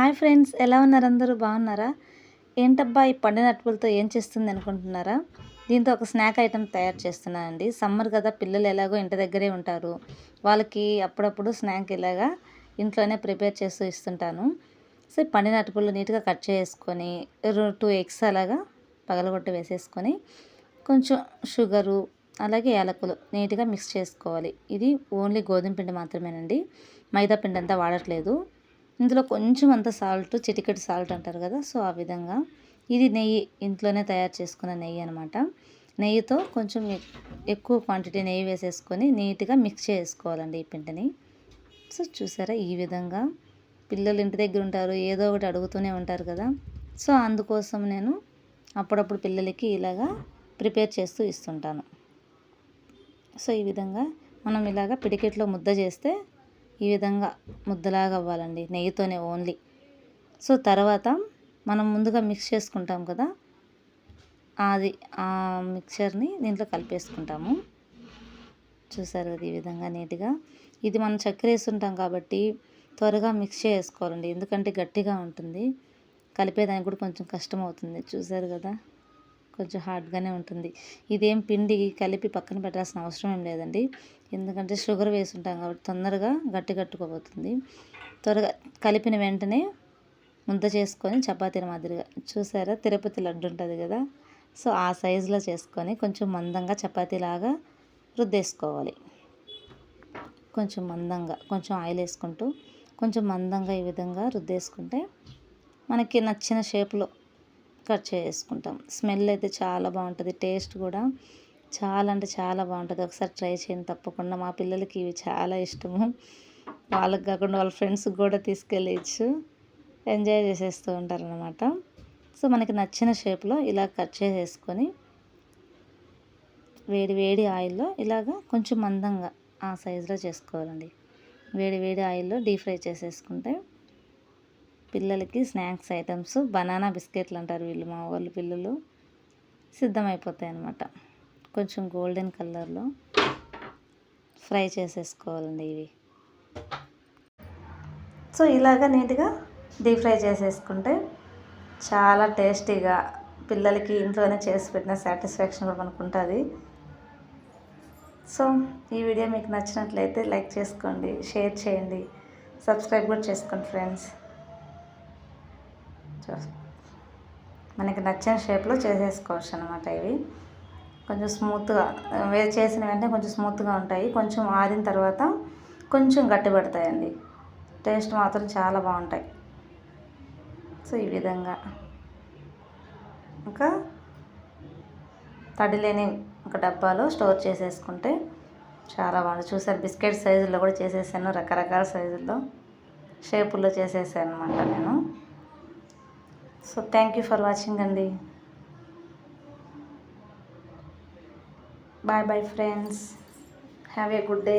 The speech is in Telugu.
హాయ్ ఫ్రెండ్స్ ఎలా ఉన్నారు అందరూ? బాగున్నారా? ఏంటబ్బా ఈ పండిన అటుకులతో ఏం చేస్తుంది అనుకుంటున్నారా? దీంతో ఒక స్నాక్ ఐటెం తయారు చేస్తున్నానండి. సమ్మర్ కదా పిల్లలు ఎలాగో ఇంటి దగ్గరే ఉంటారు. వాళ్ళకి అప్పుడప్పుడు స్నాక్ ఇలాగా ఇంట్లోనే ప్రిపేర్ చేస్తూ ఇస్తుంటాను. సో పండిన అటుపులు నీట్గా కట్ చేసుకొని టూ ఎగ్స్ అలాగా పగలగొట్టి వేసేసుకొని కొంచెం షుగరు అలాగే యాలకులు నీట్గా మిక్స్ చేసుకోవాలి. ఇది ఓన్లీ గోధుమ పిండి మాత్రమేనండి. మైదా పిండి అంతా వాడట్లేదు. ఇందులో కొంచెం అంత సాల్ట్ చిటికెడు సాల్ట్ అంటారు కదా సో ఆ విధంగా. ఇది నెయ్యి ఇంట్లోనే తయారు చేసుకున్న నెయ్యి అనమాట నెయ్యితో కొంచెం ఎక్కువ క్వాంటిటీ నెయ్యి వేసేసుకొని నీట్గా మిక్స్ చేసుకోవాలండి ఈ పిండిని. సో చూసారా ఈ విధంగా. పిల్లలు ఇంటి దగ్గర ఉంటారు ఏదో ఒకటి అడుగుతూనే ఉంటారు కదా. సో అందుకోసం నేను అప్పుడప్పుడు పిల్లలకి ఇలాగా ప్రిపేర్ చేస్తూ ఇస్తుంటాను. సో ఈ విధంగా మనం ఇలాగ పిడికెట్లో ముద్ద చేస్తే ఈ విధంగా ముద్దలాగా అవ్వాలండి నెయ్యితోనే ఓన్లీ. సో తర్వాత మనం ముందుగా మిక్స్ చేసుకుంటాం కదా అది ఆ మిక్చర్ని దీంట్లో కలిపేసుకుంటాము. చూసారు కదా ఈ విధంగా నీట్గా. ఇది మనం చక్కెర వేస్తుంటాం కాబట్టి త్వరగా మిక్స్ చేసుకోవాలండి ఎందుకంటే గట్టిగా ఉంటుంది. కలిపేదానికి కూడా కొంచెం కష్టం అవుతుంది చూసారు కదా. కొంచెం హార్డ్గానే ఉంటుంది. ఇదేం పిండి కలిపి పక్కన పెట్టాల్సిన అవసరం ఏం లేదండి. ఎందుకంటే షుగర్ వేసి ఉంటాం కాబట్టి తొందరగా గట్టి కట్టుకోబోతుంది త్వరగా కలిపిన వెంటనే ముద్ద చేసుకొని చపాతీల మాదిరిగా. చూసారా? తిరుపతి లడ్డు ఉంటుంది కదా? సో ఆ సైజులో చేసుకొని కొంచెం మందంగా చపాతీలాగా రుద్దేసుకోవాలి. కొంచెం మందంగా కొంచెం ఆయిల్ వేసుకుంటూ కొంచెం మందంగా ఈ విధంగా రుద్దేసుకుంటే మనకి నచ్చిన షేప్లో కట్ చేసుకుంటాం. స్మెల్ అయితే చాలా బాగుంటుంది. టేస్ట్ కూడా చాలా అంటే చాలా బాగుంటుంది. ఒకసారి ట్రై చేయండి తప్పకుండా. మా పిల్లలకి ఇవి చాలా ఇష్టము. వాళ్ళకి కాకుండా వాళ్ళ ఫ్రెండ్స్కి కూడా తీసుకెళ్ళచ్చు. ఎంజాయ్ చేసేస్తూ ఉంటారు అనమాట సో మనకి నచ్చిన షేప్లో ఇలా కట్ చేసేసుకొని వేడి వేడి ఆయిల్లో ఇలాగా కొంచెం మందంగా ఆ సైజులో చేసుకోవాలండి. వేడి వేడి ఆయిల్లో డీప్ ఫ్రై చేసేసుకుంటే పిల్లలకి స్నాక్స్ ఐటమ్స్ బనానా బిస్కెట్లు అంటారు వీళ్ళు మా వాళ్ళు పిల్లలు. సిద్ధమైపోతాయి అన్నమాట కొంచెం గోల్డెన్ కలర్లో ఫ్రై చేసేసుకోవాలండి ఇవి. సో ఇలాగ నీట్గా డీప్ ఫ్రై చేసేసుకుంటే చాలా టేస్టీగా పిల్లలకి ఇంట్లోనే చేసి పెట్టిన సాటిస్ఫాక్షన్ కూడా మనకు ఉంటుంది. సో ఈ వీడియో మీకు నచ్చినట్లయితే లైక్ చేసుకోండి షేర్ చేయండి సబ్స్క్రైబ్ కూడా చేసుకోండి ఫ్రెండ్స్. మనకి నచ్చిన షేప్లో చేసేసుకోవచ్చు అనమాట ఇవి. కొంచెం స్మూత్గా వేరే చేసిన వెంటనే కొంచెం స్మూత్గా ఉంటాయి. కొంచెం ఆరిన తర్వాత కొంచెం గట్టిపడతాయండి టేస్ట్ మాత్రం చాలా బాగుంటాయి. సో ఈ విధంగా. ఇంకా తడి లేని ఒక డబ్బాలో స్టోర్ చేసేసుకుంటే చాలా బాగుంటుంది. చూసారు బిస్కెట్ సైజుల్లో కూడా చేసేసాను రకరకాల సైజుల్లో షేపుల్లో చేసేసాను అనమాట నేను. so thank you for watching అండి bye bye friends have a good day